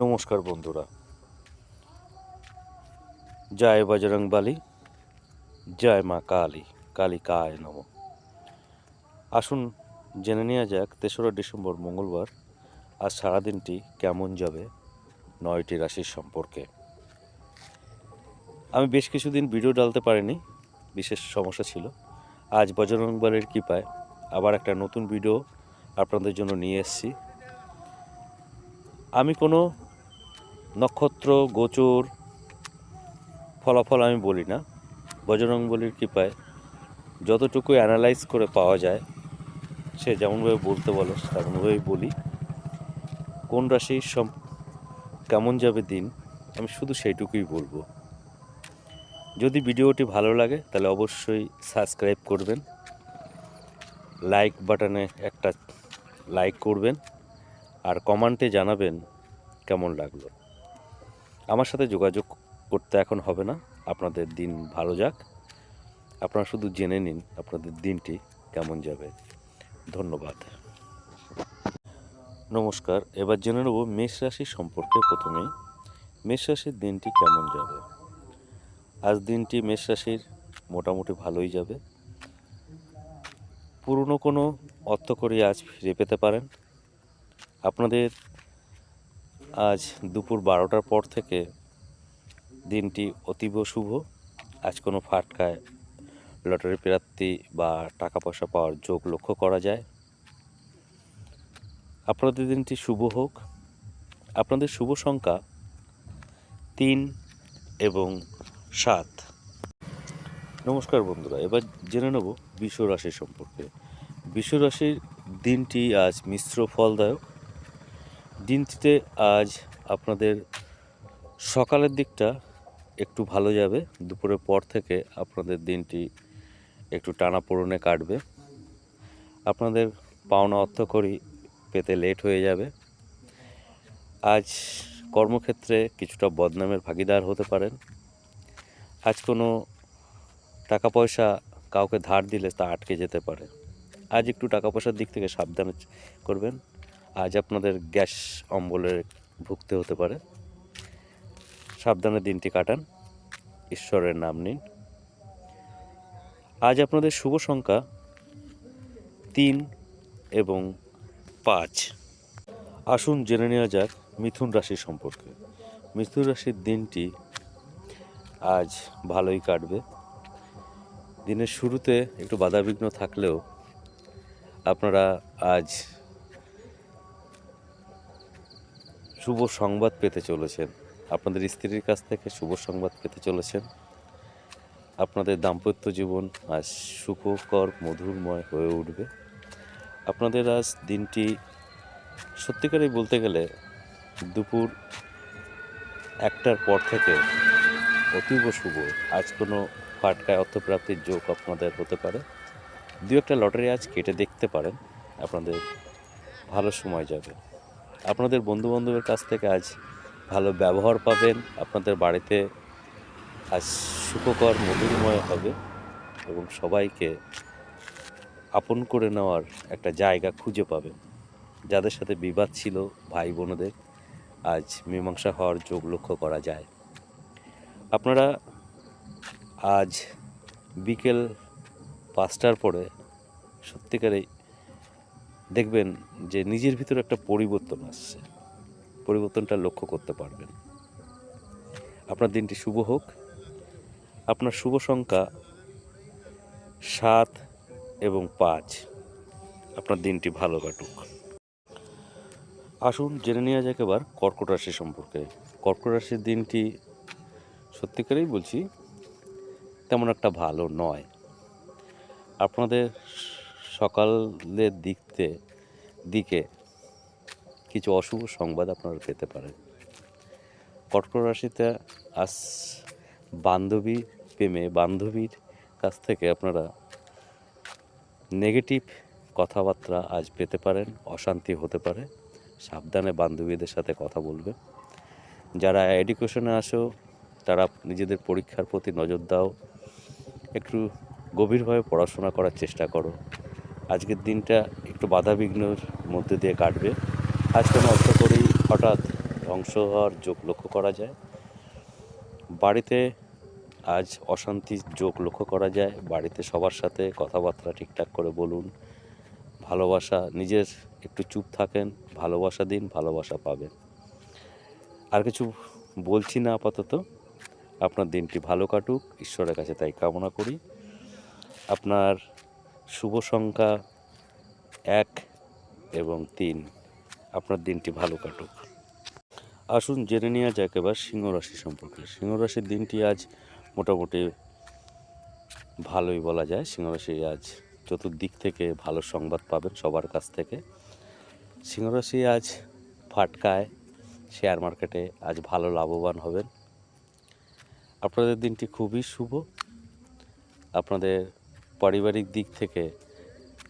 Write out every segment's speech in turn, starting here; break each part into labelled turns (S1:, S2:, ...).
S1: নমস্কার বন্ধুরা। জয় বজরং বালি জয় মা কালী কালী কায় নম। আসুন জেনে নেওয়া যাক, তেসরা ডিসেম্বর মঙ্গলবার আজ সারাদিনটি কেমন যাবে নয়টি রাশির সম্পর্কে। আমি বেশ কিছুদিন ভিডিও ডালতে পারিনি, বিশেষ সমস্যা ছিল। আজ বজরং বালির কৃপায় আবার একটা নতুন ভিডিও আপনাদের জন্য নিয়ে এসেছি। আমি কোনো নক্ষত্র, গোচর, ফলাফল আমি বলি না বজরংবলির কৃপায় যতটুকু অ্যানালাইজ করে পাওয়া যায়, সে যেমনভাবে বলতে বলো তেমনভাবেই বলি। কোন রাশির সম, কেমন যাবে দিন, আমি শুধু সেইটুকুই বলব। যদি ভিডিওটি ভালো লাগে, তাহলে অবশ্যই সাবস্ক্রাইব করবেন। লাইক বাটনে একটা লাইক করবেন। আর কমেন্টে জানাবেন কেমন লাগল। আমার সাথে যোগাযোগ করতে এখন হবে না। আপনাদের দিন ভালো যাক। আপনারা শুধু জেনে নিন আপনাদের দিনটি কেমন যাবে। ধন্যবাদ। নমস্কার, এবার জেনে নেব মেষ রাশি সম্পর্কে প্রথমেই মেষ রাশির দিনটি কেমন যাবে? আজ দিনটি মেষ রাশির মোটামুটি ভালোই যাবে। পুরনো কোনো অর্থকরী আজ ফিরে পেতে পারেন। আপনাদের আজ দুপুর বারোটার পর থেকে দিনটি অতীব শুভ। আজ কোনো ফাটকায় লটারি প্রাপ্তি বা টাকা পয়সা পাওয়ার যোগ লক্ষ্য করা যায়। আপনাদের দিনটি শুভ হোক। আপনাদের শুভ সংখ্যা তিন এবং সাত। নমস্কার বন্ধুরা, এবার জেনে নেব বিশ্ব রাশি সম্পর্কে। বিশ্ব রাশির দিনটি আজ মিশ্র ফলদায়ক। দিনটিতে আজ আপনাদের সকালের দিকটা একটু ভালো যাবে। দুপুরের পর থেকে আপনাদের দিনটি একটু টানাপোড়নে কাটবে। আপনাদের পাওনা অর্থ করি পেতে লেট হয়ে যাবে। আজ কর্মক্ষেত্রে কিছুটা বদনামের ভাগিদার হতে পারেন। আজ কোনো টাকা পয়সা কাউকে ধার দিলে তা আটকে যেতে পারে। আজ একটু টাকা পয়সার দিক থেকে সাবধানে করবেন। আজ আপনাদের গ্যাস অম্বলে ভুগতে হতে পারে। সাবধানে দিনটি কাটান, ঈশ্বরের নাম নিন। আজ আপনাদের শুভ সংখ্যা তিন এবং পাঁচ। আসুন জেনে নেওয়া যাক মিথুন রাশি সম্পর্কে। মিথুন রাশির দিনটি আজ ভালোই কাটবে। দিনের শুরুতে একটু বাধাবিঘ্ন থাকলেও আপনারা আজ শুভ সংবাদ পেতে চলেছেন। আপনাদের স্ত্রীর কাছ থেকে শুভ সংবাদ পেতে চলেছেন। আপনাদের দাম্পত্য জীবন আজ সুখকর, মধুরময় হয়ে উঠবে। আপনাদের আজ দিনটি সত্যিকারই বলতে গেলে দুপুর একটার পর থেকে অতীব শুভ। আজ কোনো ফাটকায় অর্থপ্রাপ্তির যোগ আপনাদের হতে পারে। দু একটা লটারি আজ কেটে দেখতে পারেন। আপনাদের ভালো সময় যাবে। আপনাদের বন্ধুবান্ধবের কাছ থেকে আজ ভালো ব্যবহার পাবেন। আপনাদের বাড়িতে আজ সুখকর, মধুরময় হবে এবং সবাইকে আপন করে নেওয়ার একটা জায়গা খুঁজে পাবেন। যাদের সাথে বিবাদ ছিল ভাই বোনদের, আজ মীমাংসা হওয়ার যোগ লক্ষ্য করা যায়। আপনারা আজ বিকেল পাঁচটার পরে সত্যিকারেই দেখবেন যে নিজের ভিতরে একটা পরিবর্তন আসছে। পরিবর্তনটা লক্ষ্য করতে পারবেন। আপনার দিনটি শুভ হোক। আপনার শুভ সংখ্যা সাত এবং পাঁচ। আপনার দিনটি ভালো কাটুক। আসুন জেনে নেওয়া যাক এবার কর্কট রাশি সম্পর্কে। কর্কট রাশির দিনটি সত্যিকারেই বলছি তেমন একটা ভালো নয়। আপনাদের সকালের দিকতে, দিকে কিছু অশুভ সংবাদ আপনারা পেতে পারেন। কর্কট রাশিতে আজ বান্ধবী প্রেমে, বান্ধবীর কাছ থেকে আপনারা নেগেটিভ কথাবার্তা আজ পেতে পারেন, অশান্তি হতে পারে। সাবধানে বান্ধবীদের সাথে কথা বলবে। যারা এডুকেশনে আসো, তারা নিজেদের পরীক্ষার প্রতি নজর দাও। একটু গভীরভাবে পড়াশোনা করার চেষ্টা করো। আজকের দিনটা একটু বাধা বাধাবিঘ্নর মধ্যে দিয়ে কাটবে। আজ কোনো অর্থ করেই হঠাৎ ধ্বংস হওয়ার যোগ লক্ষ্য করা যায়। বাড়িতে আজ অশান্তির যোগ লক্ষ্য করা যায়। বাড়িতে সবার সাথে কথাবার্তা ঠিকঠাক করে বলুন। ভালোবাসা, নিজের একটু চুপ থাকেন, ভালোবাসা দিন, ভালোবাসা পাবেন। আর কিছু বলছি না আপাতত। আপনার দিনটি ভালো কাটুক, ঈশ্বরের কাছে তাই কামনা করি। আপনার শুভ সংখ্যা এক এবং তিন। আপনার দিনটি ভালো কাটুক। আসুন জেনে নেওয়া যাক এবার সিংহ রাশি সম্পর্কে। সিংহ রাশির দিনটি আজ মোটামুটি ভালোই বলা যায়। সিংহ রাশি আজ চতুর্দিক থেকে ভালো সংবাদ পাবেন সবার কাছ থেকে। সিংহ রাশি আজ ফাটকায় শেয়ার মার্কেটে আজ ভালো লাভবান হবেন। আপনাদের দিনটি খুবই শুভ। আপনাদের পারিবারিক দিক থেকে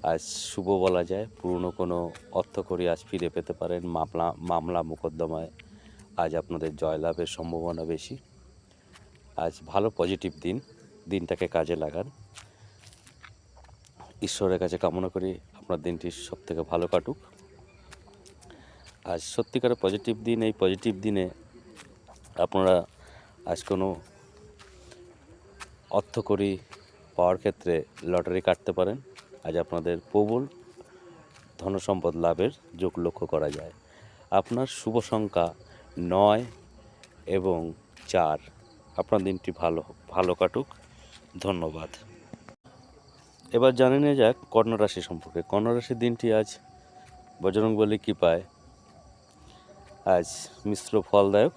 S1: আজ শুভ বলা যায়। পুরনো কোনো অর্থকরী আজ ফিরে পেতে পারেন। মামলা মামলা মোকদ্দমায় আজ আপনাদের জয়লাভের সম্ভাবনা বেশি। আজ ভালো পজিটিভ দিন। দিনটাকে কাজে লাগান। ঈশ্বরের কাছে কামনা করি আপনার দিনটি সব থেকে ভালো কাটুক। আজ সত্যিকারের পজিটিভ দিন। এই পজিটিভ দিনে আপনারা আজ কোনো অর্থকরী পাওয়ার ক্ষেত্রে লটারি কাটতে পারেন। আজ আপনাদের প্রবল ধনসম্পদ লাভের যোগ লক্ষ্য করা যায়। আপনার শুভ সংখ্যা নয় এবং চার। আপনার দিনটি ভালো ভালো কাটুক। ধন্যবাদ। এবার জানে নিয়ে যাক কর্ণ রাশি সম্পর্কে। কর্ণ রাশির দিনটি আজ বজরং বলি কৃপায় আজ মিশ্র ফলদায়ক।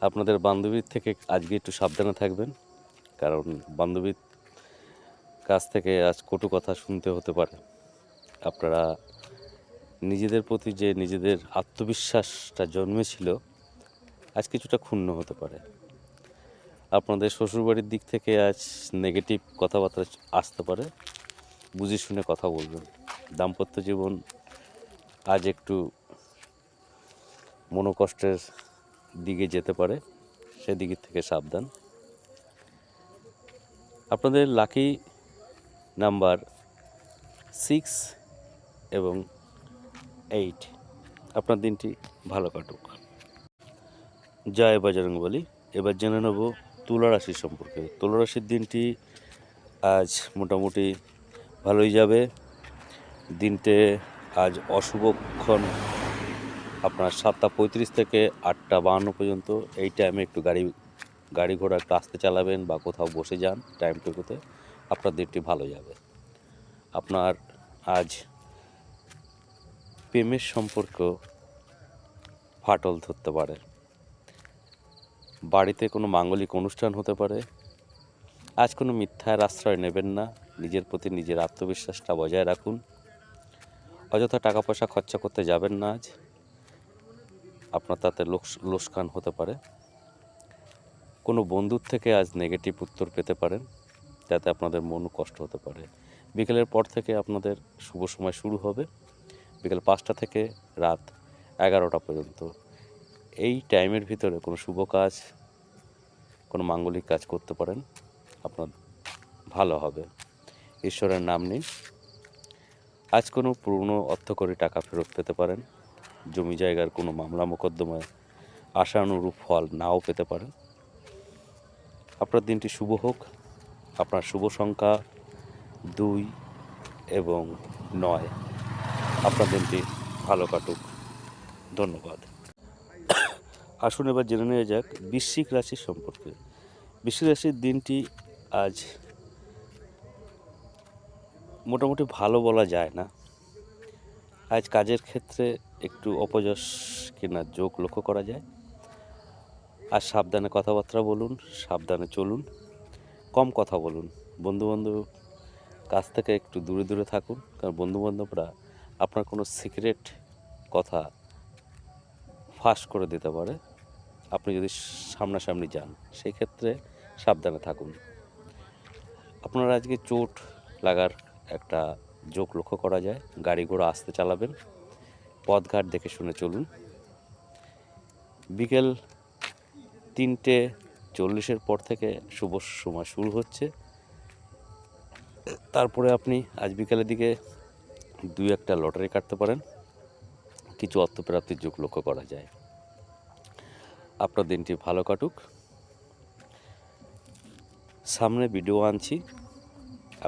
S1: আপনাদের বান্ধবীর থেকে আজকে একটু সাবধানে থাকবেন। কারণ বান্ধবীর কাছ থেকে আজ কটু কথা শুনতে হতে পারে। আপনারা নিজেদের প্রতি যে নিজেদের আত্মবিশ্বাসটা জন্মেছিল, আজ কিছুটা ক্ষুণ্ণ হতে পারে। আপনাদের শ্বশুরবাড়ির দিক থেকে আজ নেগেটিভ কথাবার্তা আসতে পারে। বুঝে শুনে কথা বলবেন। দাম্পত্য জীবন আজ একটু মনোকষ্টের দিকে যেতে পারে। সেদিক থেকে সাবধান। আপনাদের লাকি নাম্বার সিক্স এবং এইট আপনার দিনটি ভালো কাটুক। জয় বাজরং বলি। এবার জেনে নেব তুলা রাশি সম্পর্কে। তুলা রাশির দিনটি আজ মোটামুটি ভালোই যাবে। দিনটে আজ অশুভক্ষণ আপনার সাতটা পঁয়ত্রিশ থেকে আটটা বাহান্ন পর্যন্ত এই টাইমে একটু গাড়ি গাড়ি ঘোড়া একটু আস্তে চালাবেন বা কোথাও বসে যান টাইমটুকুতে আপনার দিনটি ভালো যাবে। আপনার আজ প্রেমের সম্পর্ক ফাটল ধরতে পারে। বাড়িতে কোনো মাঙ্গলিক অনুষ্ঠান হতে পারে। আজ কোনো মিথ্যার আশ্রয় নেবেন না। নিজের প্রতি নিজের আত্মবিশ্বাসটা বজায় রাখুন। অযথা টাকা পয়সা খরচা করতে যাবেন না আজ। আপনার তাতে লোকস- লোকসান হতে পারে। কোনো বন্ধুর থেকে আজ নেগেটিভ উত্তর পেতে পারেন, যাতে আপনাদের মন কষ্ট হতে পারে। বিকেলের পর থেকে আপনাদের শুভ সময় শুরু হবে। বিকেল পাঁচটা থেকে রাত এগারোটা পর্যন্ত। এই টাইমের ভিতরে কোনো শুভ কাজ, কোনো মাঙ্গলিক কাজ করতে পারেন, আপনার ভালো হবে। ঈশ্বরের নাম নিন। আজ কোনো পুরনো অর্থকরী টাকা ফেরত পেতে পারেন। জমি জায়গার কোনো মামলা মোকদ্দমায় আশানুরূপ ফল নাও পেতে পারেন। আপনার দিনটি শুভ হোক। আপনার শুভ সংখ্যা দুই এবং নয়। আপনার দিনটি ভালো কাটুক। ধন্যবাদ। আসুন এবার জেনে নেওয়া যাক বৃশ্চিক রাশির সম্পর্কে। বৃশ্চিক রাশির দিনটি আজ মোটামুটি ভালো বলা যায় না। আজ কাজের ক্ষেত্রে একটু অপযশ কিনা যোগ লক্ষ্য করা যায়। আর সাবধানে কথাবার্তা বলুন, সাবধানে চলুন, কম কথা বলুন। বন্ধুবান্ধব কাছ থেকে একটু দূরে দূরে থাকুন, কারণ বন্ধুবান্ধবরা আপনার কোনো সিক্রেট কথা ফাঁস করে দিতে পারে। আপনি যদি সামনাসামনি যান সেই ক্ষেত্রে সাবধানে থাকুন। আপনার আজকে চোট লাগার একটা যোগ লক্ষ্য করা যায়। গাড়ি ঘোড়া আসতে চালাবেন, পথঘাট দেখে শুনে চলুন। বিকেল তিনটে চল্লিশের পর থেকে শুভ সময় শুরু হচ্ছে। তারপরে আপনি আজ বিকালের দিকে দুই একটা লটারি কাটতে পারেন। কিছু অর্থপ্রাপ্তির যোগ লক্ষ্য করা যায়। আপনার দিনটি ভালো কাটুক। সামনে ভিডিও আনছি।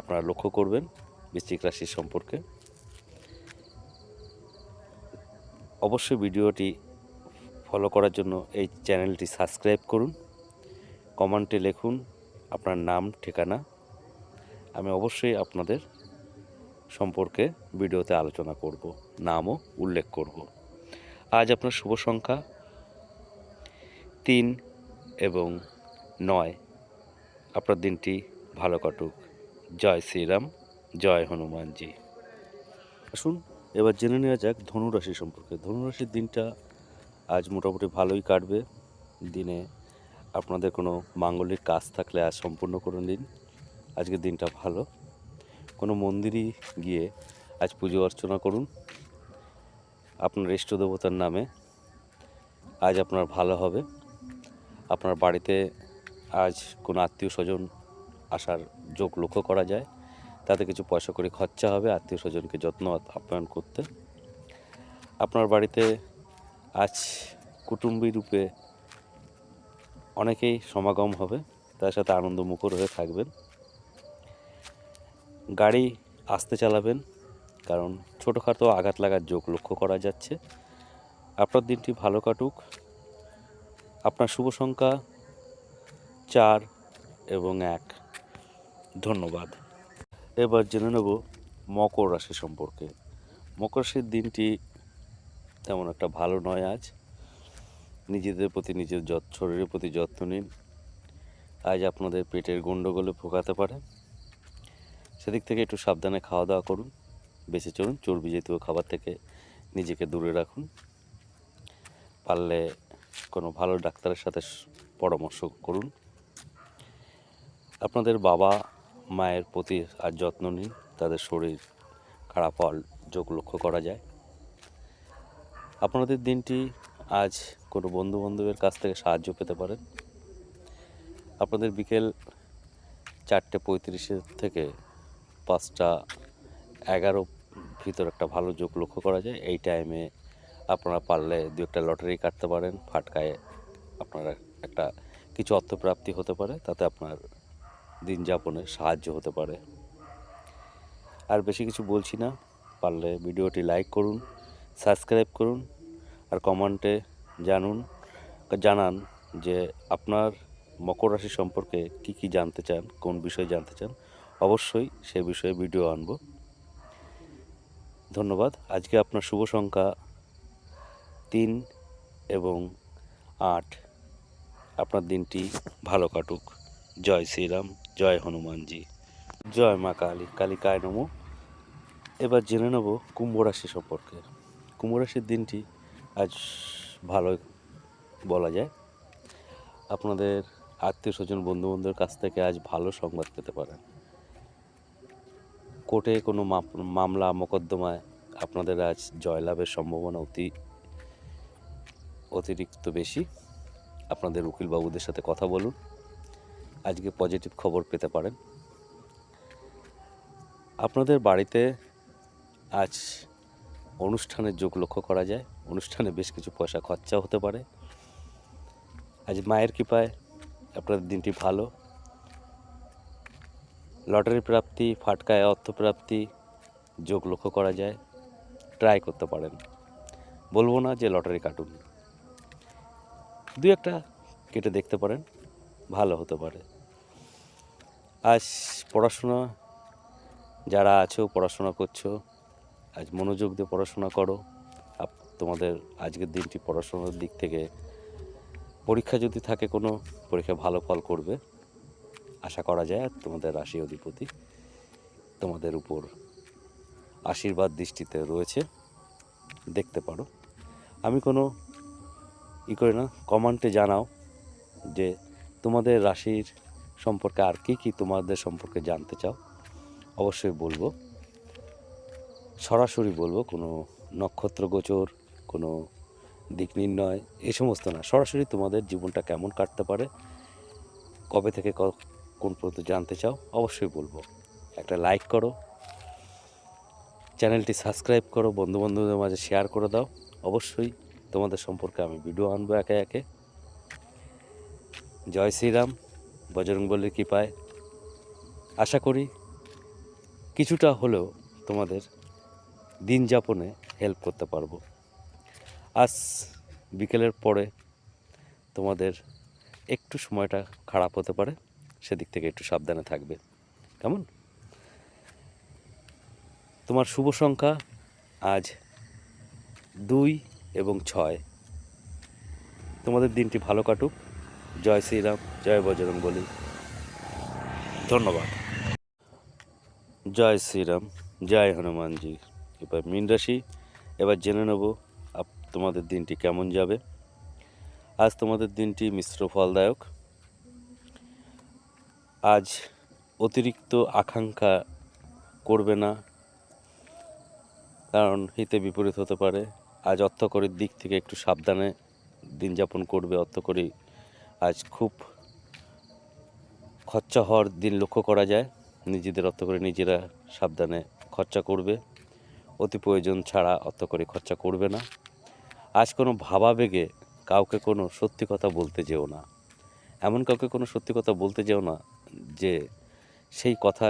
S1: আপনারা লক্ষ্য করবেন বৃশ্চিক রাশি সম্পর্কে। অবশ্যই ভিডিওটি ফলো করার জন্য এই চ্যানেলটি সাবস্ক্রাইব করুন কমেন্টে লিখুন আপনার নাম, ঠিকানা। আমি অবশ্যই আপনাদের সম্পর্কে ভিডিওতে আলোচনা করব, নামও উল্লেখ করব। আজ আপনার শুভ সংখ্যা তিন এবং নয়। আপনার দিনটি ভালো কাটুক। জয় শ্রীরাম, জয় হনুমানজি। আসুন, এবার জেনে নেওয়া যাক ধনুরাশি সম্পর্কে। ধনুরাশির দিনটা আজ মোটামুটি ভালোই কাটবে। দিনে আপনাদের কোনো মাঙ্গলিক কাজ থাকলে আজ সম্পূর্ণ করে দিন। আজকের দিনটা ভালো। কোনো মন্দিরই গিয়ে আজ পুজো অর্চনা করুন। আপনার ইষ্ট দেবতার নামে আজ আপনার ভালো হবে। আপনার বাড়িতে আজ কোনো আত্মীয় স্বজন আসার যোগ লক্ষ্য করা যায়। তাতে কিছু পয়সা করে খরচা হবে। আত্মীয় স্বজনকে যত্ন আপ্যায়ন করতে। আপনার বাড়িতে আজ কুটুম্বী রূপে অনেকেই সমাগম হবে, তার সাথে আনন্দ মুখর হয়ে থাকবেন। গাড়ি আস্তে চালাবেন, কারণ ছোটোখাটো আঘাত লাগার যোগ লক্ষ্য করা যাচ্ছে। আপনার দিনটি ভালো কাটুক। আপনার শুভ সংখ্যা চার এবং এক। ধন্যবাদ। এবার জেনে নেব মকর রাশি সম্পর্কে। মকর রাশির দিনটি তেমন একটা ভালো নয় আজ। নিজেদের প্রতি নিজের যত্ন শরীরের প্রতি যত্ন নিন। আজ আপনাদের পেটের গণ্ডগোলে ভোগাতে পারে। সেদিক থেকে একটু সাবধানে খাওয়া দাওয়া করুন। বেঁচে চলুন, চর্বি জাতীয় খাবার থেকে নিজেকে দূরে রাখুন। পারলে কোনো ভালো ডাক্তারের সাথে পরামর্শ করুন। আপনাদের বাবা মায়ের প্রতি আর যত্ন নিন। তাদের শরীর খারাপ হওয়ার যোগ লক্ষ্য করা যায়। আপনাদের দিনটি আজ কোনো বন্ধু বান্ধবের কাছ থেকে সাহায্য পেতে পারেন। আপনাদের বিকেল চারটে পঁয়ত্রিশের থেকে পাঁচটা এগারো ভিতর একটা ভালো যোগ লক্ষ্য করা যায়। এই টাইমে আপনারা পারলে দু একটা লটারি কাটতে পারেন, ফাটকায় আপনারা একটা কিছু অর্থপ্রাপ্তি হতে পারে, তাতে আপনার দিন যাপনে সাহায্য হতে পারে। আর বেশি কিছু বলছি না, পারলে ভিডিওটি লাইক করুন সাবস্ক্রাইব করুন আর কমেন্টে জানুন, জানান যে আপনার মকর রাশি সম্পর্কে কি কি জানতে চান, কোন বিষয়ে জানতে চান, অবশ্যই সে বিষয়ে ভিডিও আনব। ধন্যবাদ। আজকে আপনার শুভ সংখ্যা তিন এবং আট। আপনার দিনটি ভালো কাটুক। জয় শ্রীরাম, জয় হনুমানজি। জয় মা কালী কালিকায় নমো। এবার জেনে নেব কুম্ভ রাশি সম্পর্কে। কুম্ভ রাশির দিনটি আজ ভালো বলা যায়। আপনাদের আত্মীয় স্বজন বন্ধু বান্ধবের কাছ থেকে আজ ভালো সংবাদ পেতে পারেন। কোর্টে কোনো মামলা, মোকদ্দমায় আপনাদের আজ জয়লাভের সম্ভাবনা অতি, অতিরিক্ত বেশি। আপনাদের উকিলবাবুদের সাথে কথা বলুন। আজকে পজিটিভ খবর পেতে পারেন। আপনাদের বাড়িতে আজ অনুষ্ঠানের যোগ লক্ষ্য করা যায়। অনুষ্ঠানে বেশ কিছু পয়সা খরচা হতে পারে। আজ মায়ের কৃপায় আপনাদের দিনটি ভালো। লটারি প্রাপ্তি, ফাটকায় অর্থ প্রাপ্তি যোগ লক্ষ্য করা যায়। ট্রাই করতে পারেন। বলব না যে লটারি কাটুন। দু একটা কেটে দেখতে পারেন, ভালো হতে পারে। আজ পড়াশোনা, যারা আছো, পড়াশোনা করছ আজ মনোযোগ দিয়ে পড়াশোনা করো। তোমাদের আজকের দিনটি পড়াশোনার দিক থেকে পরীক্ষা যদি থাকে কোনো, পরীক্ষা ভালো ফল করবে। আশা করা যায় আর তোমাদের রাশি অধিপতি তোমাদের উপর আশীর্বাদ দৃষ্টিতে রয়েছে। দেখতে পারো। আমি কোনো ই করি না কমান্টে জানাও যে তোমাদের রাশির সম্পর্কে আর কি কি তোমাদের সম্পর্কে জানতে চাও। অবশ্যই বলব। সরাসরি বলব, কোনো নক্ষত্র গোচর, কোনো দিক নির্ণয়, এ সমস্ত না। সরাসরি তোমাদের জীবনটা কেমন কাটতে পারে, কবে থেকে কোন পর্যন্ত জানতে চাও, অবশ্যই বলব। একটা লাইক করো, চ্যানেলটি সাবস্ক্রাইব করো বন্ধু বান্ধবদের মাঝে শেয়ার করে দাও। অবশ্যই তোমাদের সম্পর্কে আমি ভিডিও আনব একে একে। জয় শ্রীরাম বজরংবলীর কৃপায়। আশা করি কিছুটা হলেও তোমাদের দিন যাপনে হেল্প করতে পারব। আজ বিকেলের পরে তোমাদের একটু সময়টা খারাপ হতে পারে, সেদিক থেকে একটু সাবধানে থাকবে। কেমন? তোমার শুভ সংখ্যা আজ দুই এবং ছয়। তোমাদের দিনটি ভালো কাটুক। জয় শ্রীরাম, জয় বজরং বলি। ধন্যবাদ। জয় শ্রীরাম, জয় হনুমানজি। এবার মীন রাশি, এবার জেনে নেব তোমাদের দিনটি কেমন যাবে। আজ তোমাদের দিনটি মিশ্র ফলদায়ক। আজ অতিরিক্ত আকাঙ্ক্ষা করবে না, কারণ হিতে বিপরীত হতে পারে। আজ অর্থকরীর দিক থেকে একটু সাবধানে দিন যাপন করবে, অর্থকরী আজ খুব খরচা হওয়ার দিন লক্ষ্য করা যায়। নিজেদের অর্থ করে নিজেরা সাবধানে খরচা করবে। অতি প্রয়োজন ছাড়া অর্থ করে খরচা করবে না। আজ কোনো ভাবাবেগে কাউকে কোনো সত্যি কথা বলতে যেও না। এমন কাউকে কোনো সত্যি কথা বলতে যেও না যে সেই কথা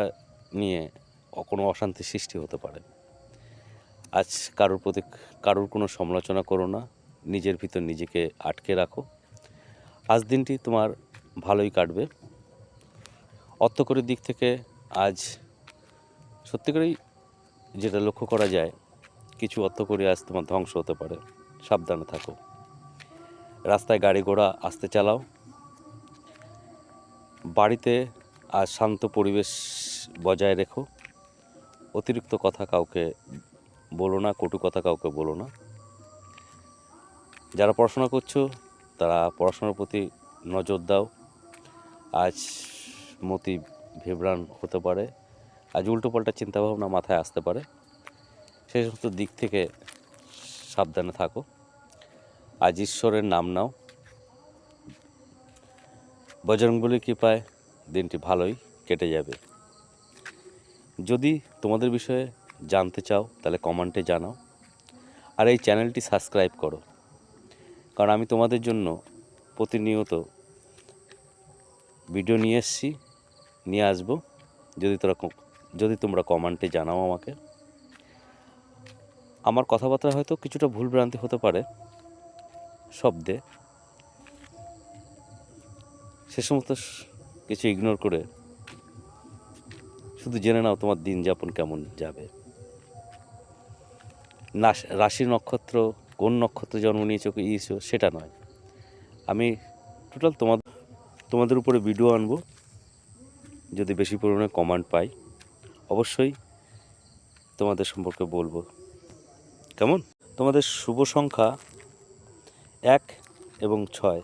S1: নিয়ে কোনো অশান্তি সৃষ্টি হতে পারে। আজ কারোর প্রতি কারোর কোনো সমালোচনা করো না, নিজের ভিতর নিজেকে আটকে রাখো। আজ দিনটি তোমার ভালোই কাটবে। অর্থকরের দিক থেকে আজ সত্যিকারেই যেটা লক্ষ্য করা যায়, কিছু অর্থকরী আজ তোমার ধ্বংস হতে পারে। সাবধানে থাকো। রাস্তায় গাড়ি ঘোড়া, আসতে চালাও। বাড়িতে আজ শান্ত পরিবেশ বজায় রেখো। অতিরিক্ত কথা কাউকে বলো না, কটু কথা কাউকে বলো না। যারা পড়াশোনা করছ, তারা পড়াশোনার প্রতি নজর দাও। আজ মতি ভেবরান হতে পারে। আজ উল্টোপাল্টা চিন্তাভাবনা মাথায় আসতে পারে। সেই সমস্ত দিক থেকে সাবধানে থাকো। আজ ঈশ্বরের নাম নাও। বজরংবলীর কৃপায় দিনটি ভালোই কেটে যাবে। যদি তোমাদের বিষয়ে জানতে চাও, তাহলে কমেন্টে জানাও। আর এই চ্যানেলটি সাবস্ক্রাইব করো। কারণ আমি তোমাদের জন্য প্রতিনিয়ত ভিডিও নিয়ে এসছি, নিয়ে আসব। যদি তোরা যদি তোমরা কমেন্টে জানাও আমাকে। আমার কথাবার্তা হয়তো কিছুটা ভুলভ্রান্তি হতে পারে, শব্দে। সে সমস্ত কিছু ইগনোর করে শুধু জেনে নাও তোমার দিন যাপন কেমন যাবে। না রাশি নক্ষত্র, কোন নক্ষত্রে জন্ম নিয়েছো, কি ইয়েছো সেটা নয়। আমি টোটাল তোমাদের তোমাদের উপরে ভিডিও আনব। যদি বেশি পরিমাণে কমান্ড পাই। অবশ্যই তোমাদের সম্পর্কে বলব। কেমন? তোমাদের শুভ সংখ্যা এক এবং ছয়।